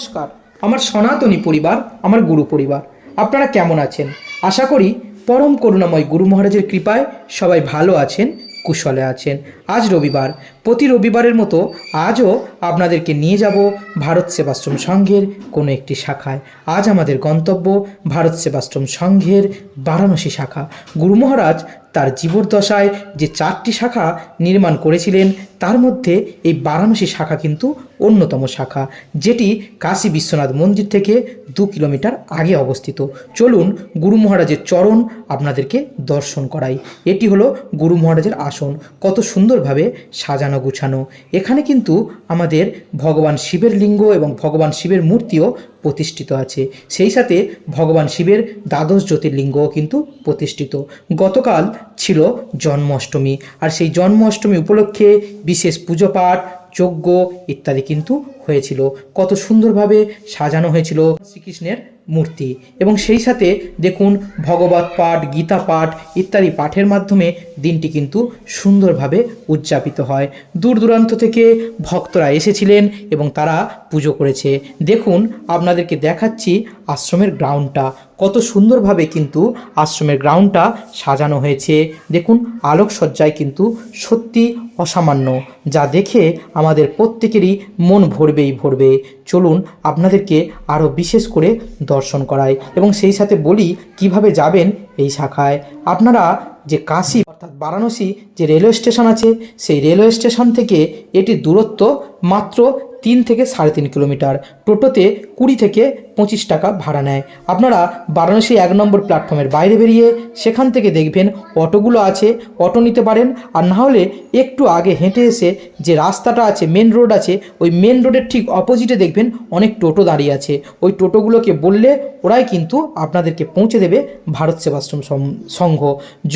নমস্কার। আমার সনাতনী পরিবার, আমার গুরু পরিবার। আপনারা কেমন আছেন? আশা করি পরম করুণাময় গুরু মহারাজের কৃপায় সবাই ভালো আছেন, কুশলে আছেন। আজ রবিবার প্রতি রবিবারের মতো আজও আপনাদেরকে নিয়ে যাব ভারত সেবাশ্রম সংঘের কোনো একটি শাখায়। আজ আমাদের গন্তব্য ভারত সেবাশ্রম সংঘের বারাণসী শাখা। গুরু মহারাজ তার জীবদ্দশায় যে চারটি শাখা নির্মাণ করেছিলেন, তার মধ্যে এই বারাণসী শাখা কিন্তু অন্যতম শাখা, যেটি কাশী বিশ্বনাথ মন্দির থেকে দু কিলোমিটার আগে অবস্থিত। চলুন গুরু মহারাজের চরণ আপনাদেরকে দর্শন করাই। এটি হলো গুরু মহারাজের আসন। কত সুন্দরভাবে সাজানো গুছানো এখানে কিন্তু আমাদের ভগবান শিবের লিঙ্গ এবং ভগবান শিবের মূর্তিও প্রতিষ্ঠিত আছে। সেই সাথে ভগবান শিবের দ্বাদশ জ্যোতির্লিঙ্গও কিন্তু প্রতিষ্ঠিত। গতকাল ছিল জন্মাষ্টমী। আর সেই জন্মাষ্টমী উপলক্ষে বিশেষ পুজো পাঠ, যজ্ঞ ইত্যাদি কিন্তু হয়েছিল। কত সুন্দরভাবে সাজানো হয়েছিল শ্রীকৃষ্ণের মূর্তি। এবং সেই সাথে দেখুন, ভগবত পাঠ, গীতা পাঠ ইত্যাদি পাঠের মাধ্যমে দিনটি কিন্তু সুন্দরভাবে উদযাপিত হয়। দূর দূরান্ত থেকে ভক্তরা এসেছিলেন এবং তারা পুজো করেছে। দেখুন, আপনাদেরকে দেখাচ্ছি আশ্রমের গ্রাউন্ডটা কত সুন্দরভাবে কিন্তু আশ্রমের গ্রাউন্ডটা সাজানো হয়েছে। দেখুন, আলোকসজ্জায় কিন্তু সত্যি অসামান্য। যা দেখে আমাদের প্রত্যেকেরই মন ভরবেই ভরবে। চলুন আপনাদেরকে আরও বিশেষ করে দর্শন করাই এবং সেই সাথে বলি কীভাবে যাবেন এই শাখায়। আপনারা যে কাশি, অর্থাৎ বারাণসী যে রেলওয়ে স্টেশন আছে, সেই রেলওয়ে স্টেশন থেকে এটির দূরত্ব মাত্র তিন থেকে সাড়ে তিন কিলোমিটার। টোটোতে কুড়ি থেকে পঁচিশ টাকা ভাড়া নেয়। আপনারা বারাণসী এক নম্বর প্ল্যাটফর্মের বাইরে বেরিয়ে সেখান থেকে দেখবেন অটোগুলো আছে, অটো নিতে পারেন, আর না হলে একটু আগে হেঁটে এসে যে রাস্তাটা আছে মেন রোড আছে, ওই মেন রোডের ঠিক অপোজিটে দেখবেন অনেক টোটো দাঁড়িয়ে আছে। ওই টোটোগুলোকে বললে ওরাই কিন্তু আপনাদেরকে পৌঁছে দেবে ভারত সেবাশ্রম সংঘ।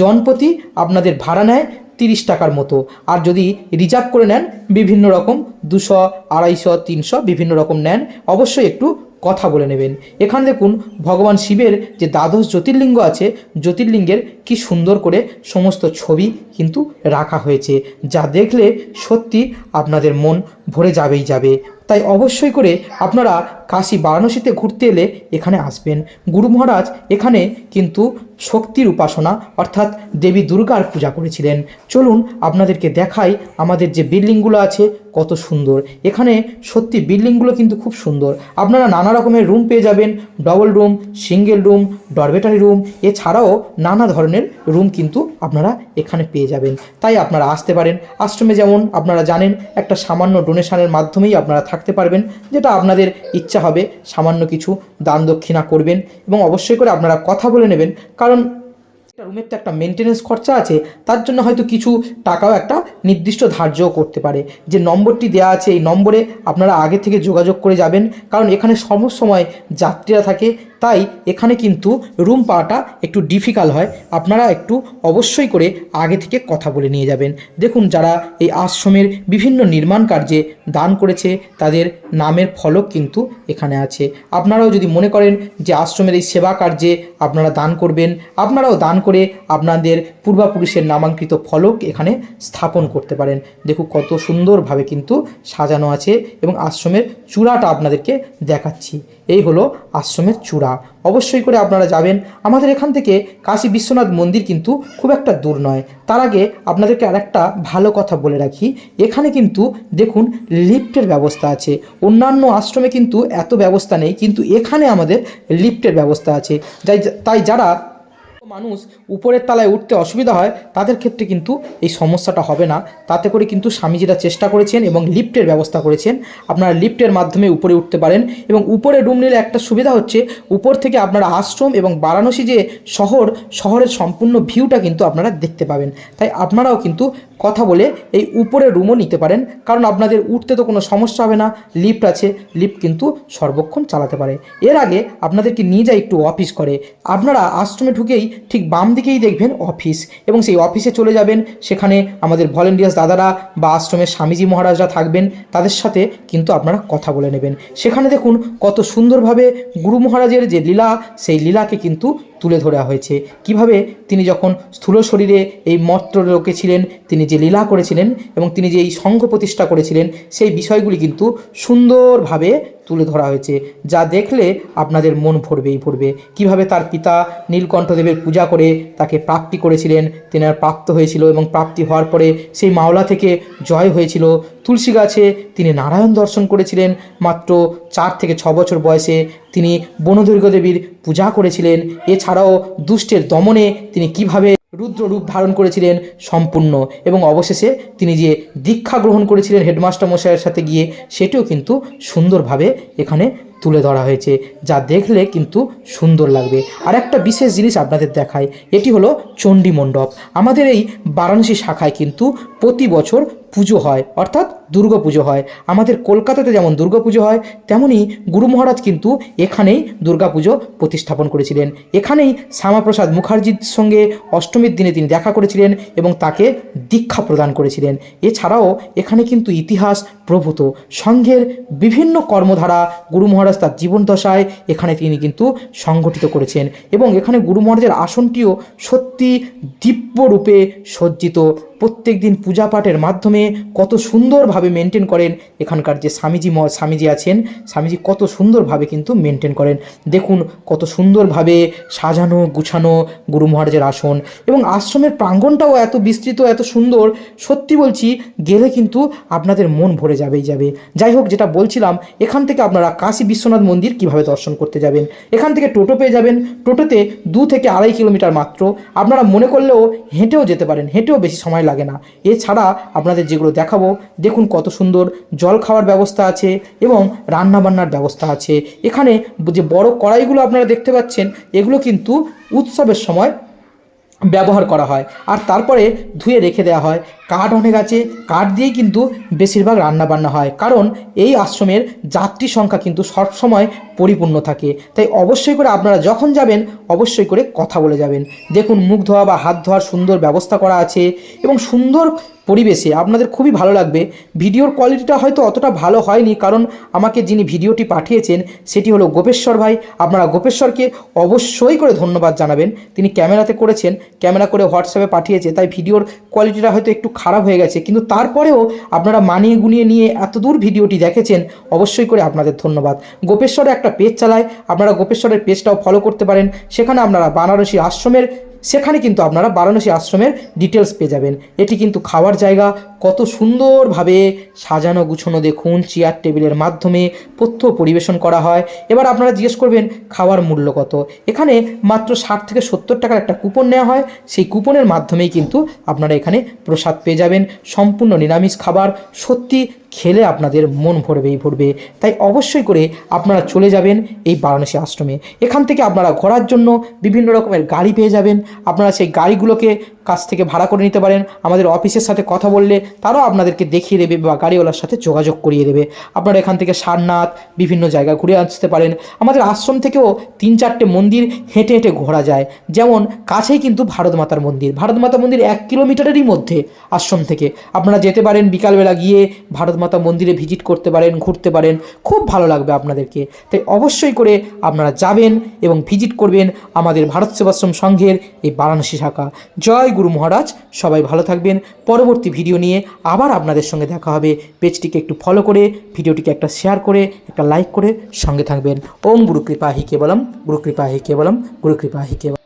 জনপ্রতি আপনাদের ভাড়া নেয় তিরিশ টাকার মতো। আর যদি রিজার্ভ করে নেন, বিভিন্ন রকম দুশো, আড়াইশো, তিনশো বিভিন্ন রকম নেন, অবশ্যই একটু কথা বলে নেবেন। এখানে দেখুন, ভগবান শিবের যে দ্বাদশ জ্যোতির্লিঙ্গ আছে, জ্যোতির্লিঙ্গের কি সুন্দর করে সমস্ত ছবি কিন্তু রাখা হয়েছে, যা দেখলে সত্যি আপনাদের মন ভরে যাবেই যাবে। তাই অবশ্যই করে আপনারা কাশী বারাণসীতে ঘুরতে এলে এখানে আসবেন। গুরু মহারাজ এখানে কিন্তু শক্তির উপাসনা, অর্থাৎ দেবী দুর্গার পূজা করেছিলেন। চলুন আপনাদেরকে দেখাই আমাদের যে বিল্ডিংগুলো আছে, কত সুন্দর। এখানে সত্যি বিল্ডিংগুলো কিন্তু খুব সুন্দর। আপনারা নানা রকমের রুম পেয়ে যাবেন। Double room single room dormitory room এছাড়াও নানা ধরনের রুম কিন্তু আপনারা এখানে পেয়ে যাবেন। তাই আপনারা আসতে পারেন। আশ্রমে যেমন আপনারা জানেন, একটা সামান্য ডোনেশনের মাধ্যমেই আপনারা থাকতে পারবেন, যেটা আপনাদের ইচ্ছা হবে, সামান্য কিছু দান দক্ষিণা করবেন এবং অবশ্যই করে আপনারা কথা বলে নেবেন। কারণ একটা রুমের তো একটা মেনটেনেন্স খরচা আছে, তার জন্য হয়তো কিছু টাকাও একটা নির্দিষ্ট ধার্যও করতে পারে। যে নম্বরটি দেওয়া আছে, এই নম্বরে আপনারা আগে থেকে যোগাযোগ করে যাবেন। কারণ এখানে সময় যাত্রীরা থাকে তাই এখানে কিন্তু রুম পাওয়াটা একটু ডিফিকাল্ট হয়। আপনারা একটু অবশ্যই করে আগে থেকে কথা বলে নিয়ে যাবেন। দেখুন, যারা এই আশ্রমের বিভিন্ন নির্মাণ কার্যে দান করেছে, তাদের নামের ফলক কিন্তু এখানে আছে। আপনারাও যদি মনে করেন যে আশ্রমের এই সেবা কার্যে আপনারা দান করবেন, আপনারাও দান করে আপনাদের পূর্বাপুরুষের নামাঙ্কিত ফলক এখানে স্থাপন করতে পারেন। দেখুন, কত সুন্দরভাবে কিন্তু সাজানো আছে এবং আশ্রমের চূড়াটা আপনাদেরকে দেখাচ্ছি। এই হলো আশ্রমের চূড়া। অবশ্যই করে আপনারা যাবেন। আমাদের এখান থেকে কাশী বিশ্বনাথ মন্দির কিন্তু খুব একটা দূর নয়। তার আগে আপনাদেরকে আরেকটা ভালো কথা বলে রাখি। এখানে কিন্তু দেখুন লিফ্টের ব্যবস্থা আছে। অন্যান্য আশ্রমে কিন্তু এত ব্যবস্থা নেই, কিন্তু এখানে আমাদের লিফ্টের ব্যবস্থা আছে। তাই যারা মানুষ উপরের তলায় উঠতে অসুবিধা হয়, তাদের ক্ষেত্রে কিন্তু এই সমস্যাটা হবে না। তাতে করে কিন্তু স্বামীজিরা চেষ্টা করেছেন এবং লিফটের ব্যবস্থা করেছেন। আপনারা লিফটের মাধ্যমে উপরে উঠতে পারেন এবং উপরে রুম নিলে একটা সুবিধা হচ্ছে, উপর থেকে আপনারা আশ্রম এবং বারাণসী যে শহর, শহরের সম্পূর্ণ ভিউটা কিন্তু আপনারা দেখতে পাবেন। তাই আপনারাও কিন্তু কথা বলে এই উপরে রুমও নিতে পারেন। কারণ আপনাদের উঠতে তো কোনো সমস্যা হবে না, লিফট আছে, লিফট কিন্তু সর্বক্ষণ চালাতে পারে। এর আগে আপনাদেরকে নিয়ে যায় একটু অফিস করে। আপনারা আশ্রমে ঢুকেই ঠিক বাম দিকেই দেখবেন অফিস এবং সেই অফিসে চলে যাবেন। সেখানে আমাদের ভলেন্টিয়ার্স দাদারা বা আশ্রমের স্বামীজি মহারাজরা থাকবেন। তাদের সাথে কিন্তু আপনারা কথা বলে নেবেন। সেখানে দেখুন কত সুন্দরভাবে গুরু মহারাজের যে লীলা, সেই লীলাকে কিন্তু তুলে ধরা হয়েছে। কীভাবে তিনি যখন স্থূল শরীরে এই মত্র লোকে ছিলেন, তিনি যে লীলা করেছিলেন এবং তিনি যে এই সংঘ প্রতিষ্ঠা করেছিলেন, সেই বিষয়গুলি কিন্তু সুন্দরভাবে তুলে ধরা হয়েছে। যা দেখলে আপনাদের মন ভরবেই ভরবে। কীভাবে তার পিতা নীলকণ্ঠদেবের পূজা করে তাকে প্রাপ্তি করেছিলেন, তেনার প্রাপ্ত হয়েছিল এবং প্রাপ্তি হওয়ার পরে সেই মাওলা থেকে জয় হয়েছিল তুলসী গাছে তিনি নারায়ণ দর্শন করেছিলেন। মাত্র চার থেকে ছ বছর বয়সে তিনি বনদুর্গ দেবীর পূজা করেছিলেন। এছাড়াও দুষ্টের দমনে তিনি কীভাবে রুদ্র রূপ ধারণ করেছিলেন সম্পূর্ণ। এবং অবশেষে তিনি যে দীক্ষা গ্রহণ করেছিলেন হেডমাস্টার মশাইয়ের সাথে গিয়ে, সেটিও কিন্তু সুন্দরভাবে এখানে তুলে ধরা হয়েছে, যা দেখলে কিন্তু সুন্দর লাগবে। আর একটা বিশেষ জিনিস আপনাদের দেখায় এটি হলো চণ্ডী মণ্ডপ। আমাদের এই বারাণসী শাখায় কিন্তু প্রতি বছর পুজো হয়, অর্থাৎ দুর্গা পুজো হয়। আমাদের কলকাতাতে যেমন দুর্গা পুজো হয় তেমনই গুরু মহারাজ কিন্তু এখানেই দুর্গা পুজো প্রতিস্থাপন করেছিলেন। এখানেই শ্যামাপ্রসাদ মুখার্জির সঙ্গে অষ্টমীর দিনে তিনি দেখা করেছিলেন এবং তাকে দীক্ষা প্রদান করেছিলেন। এছাড়াও এখানে কিন্তু ইতিহাস প্রভূত। সংঘের বিভিন্ন কর্মধারা গুরু মহারাজ তার জীবনদশায় এখানে তিনি কিন্তু সংগঠিত করেছেন এবং এখানে গুরু মহারাজের আসনটিও সত্যি দিব্যরূপে সজ্জিত প্রত্যেক দিন পূজা পাঠের মাধ্যমে কত সুন্দরভাবে মেনটেন করেন। এখানকার যে স্বামীজি ম- স্বামীজি আছেন, স্বামীজি কত সুন্দরভাবে কিন্তু মেনটেন করেন। দেখুন কত সুন্দরভাবে সাজানো, গুছানো গুরু মহারাজের আসন। এবং আশ্রমের প্রাঙ্গণটাও এত বিস্তৃত, এত সুন্দর, সত্যি বলছি গেলে কিন্তু আপনাদের মন ভরে যাবেই যাবে। যাই হোক, যেটা বলছিলাম, এখান থেকে আপনারা কাশী বিশ্বনাথ মন্দির কীভাবে দর্শন করতে যাবেন? এখান থেকে টোটো পেয়ে যাবেন। টোটোতে দু থেকে আড়াই কিলোমিটার মাত্র। আপনারা মনে করলেও হেঁটেও যেতে পারেন, হেঁটেও বেশি সময় লাগে না। এছাড়া আপনাদের যেগুলো দেখাবো, দেখুন কত সুন্দর জল খাওয়ার ব্যবস্থা আছে এবং রান্নাবান্নার ব্যবস্থা আছে। এখানে যে বড় কড়াইগুলো আপনারা দেখতে পাচ্ছেন, এগুলো কিন্তু উৎসবের সময় ব্যবহার করা হয়। আর তারপরে ধুয়ে রেখে দেওয়া হয়। কাঠ অনেক আছে। কাঠ দিয়েই কিন্তু বেশিরভাগ রান্না বান্না হয়। কারণ এই আশ্রমের যাত্রী সংখ্যা কিন্তু সবসময় পরিপূর্ণ থাকে। তাই অবশ্যই করে আপনারা যখন যাবেন, অবশ্যই করে কথা বলে যাবেন। দেখুন, মুখ ধোয়া বা হাত ধোয়ার সুন্দর ব্যবস্থা করা আছে এবং সুন্দর পরিবেশে। আপনাদের খুবই ভালো লাগবে। ভিডিওর কোয়ালিটিটা হয়তো অতটা ভালো হয়নি, কারণ আমাকে যিনি ভিডিওটি পাঠিয়েছেন, সেটি হলো গোপেশ্বর ভাই। আপনারা গোপেশ্বরকে অবশ্যই করে ধন্যবাদ জানাবেন। তিনি ক্যামেরাতে করেছেন, ক্যামেরা করে হোয়াটসঅ্যাপে পাঠিয়েছে, তাই ভিডিওর কোয়ালিটিটা হয়তো একটু খারাপ হয়ে গেছে। কিন্তু তারপরেও আপনারা মানিয়ে গুনিয়ে নিয়ে এত দূর ভিডিওটি দেখেছেন, অবশ্যই করে আপনাদের ধন্যবাদ। গোপেশ্বরে একটা পেজ চালায়, আপনারা গোপেশ্বরের পেজটাও ফলো করতে পারেন। সেখানে আপনারা বানারসি আশ্রমের সেখানে কিন্তু আপনারা বারাণসী আশ্রমের ডিটেলস পেয়ে যাবেন। এটি কিন্তু খাওয়ার জায়গা। কত সুন্দরভাবে সাজানো গুছানো দেখুন চেয়ার টেবিলের মাধ্যমে পথ্য পরিবেশন করা হয়। এবার আপনারা জিজ্ঞেস করবেন, খাওয়ার মূল্য কত? এখানে মাত্র ষাট থেকে সত্তর টাকার একটা কুপন নেওয়া হয়। সেই কুপনের মাধ্যমেই কিন্তু আপনারা এখানে প্রসাদ পেয়ে যাবেন। সম্পূর্ণ নিরামিষ খাবার। সত্যি খেলে আপনাদের মন ভরবেই ভরবে। তাই অবশ্যই করে আপনারা চলে যাবেন এই বারাণসী আশ্রমে। এখান থেকে আপনারা ঘোরার জন্য বিভিন্ন রকমের গাড়ি পেয়ে যাবেন। আপনারা সেই গাড়িগুলোকে কাছ থেকে ভাড়া করে নিতে পারেন। আমাদের অফিসের সাথে কথা বললে তারাও আপনাদেরকে দেখিয়ে দেবে বা গাড়িওয়ালার সাথে যোগাযোগ করিয়ে দেবে। আপনারা এখান থেকে সারনাথ, বিভিন্ন জায়গা ঘুরে আসতে পারেন। আমাদের আশ্রম থেকেও তিন চারটে মন্দির হেঁটে হেঁটে ঘোরা যায়। যেমন কাছেই কিন্তু ভারত মাতার মন্দির। ভারত মাতা মন্দির এক কিলোমিটারেরই মধ্যে আশ্রম থেকে। আপনারা যেতে পারেন বিকালবেলা গিয়ে ভারত মাতা মন্দিরে ভিজিট করতে পারেন, ঘুরতে পারেন, খুব ভালো লাগবে আপনাদেরকে। তাই অবশ্যই করে আপনারা যাবেন এবং ভিজিট করবেন আমাদের ভারত সেবাশ্রম সংঘের এই বারাণসী শাখা। জয় গুরু মহারাজ, সবাই ভালো থাকবেন। পরবর্তী ভিডিও নিয়ে আবার আপনাদের সঙ্গে দেখা হবে। পেজটিকে একটু ফলো করে, ভিডিওটিকে একটা শেয়ার করে, একটা লাইক করে সঙ্গে থাকবেন। ওম গুরু কৃপা হি কেবলম, গুরু কৃপা হি কেবলম, গুরু কৃপা হি কেবলম।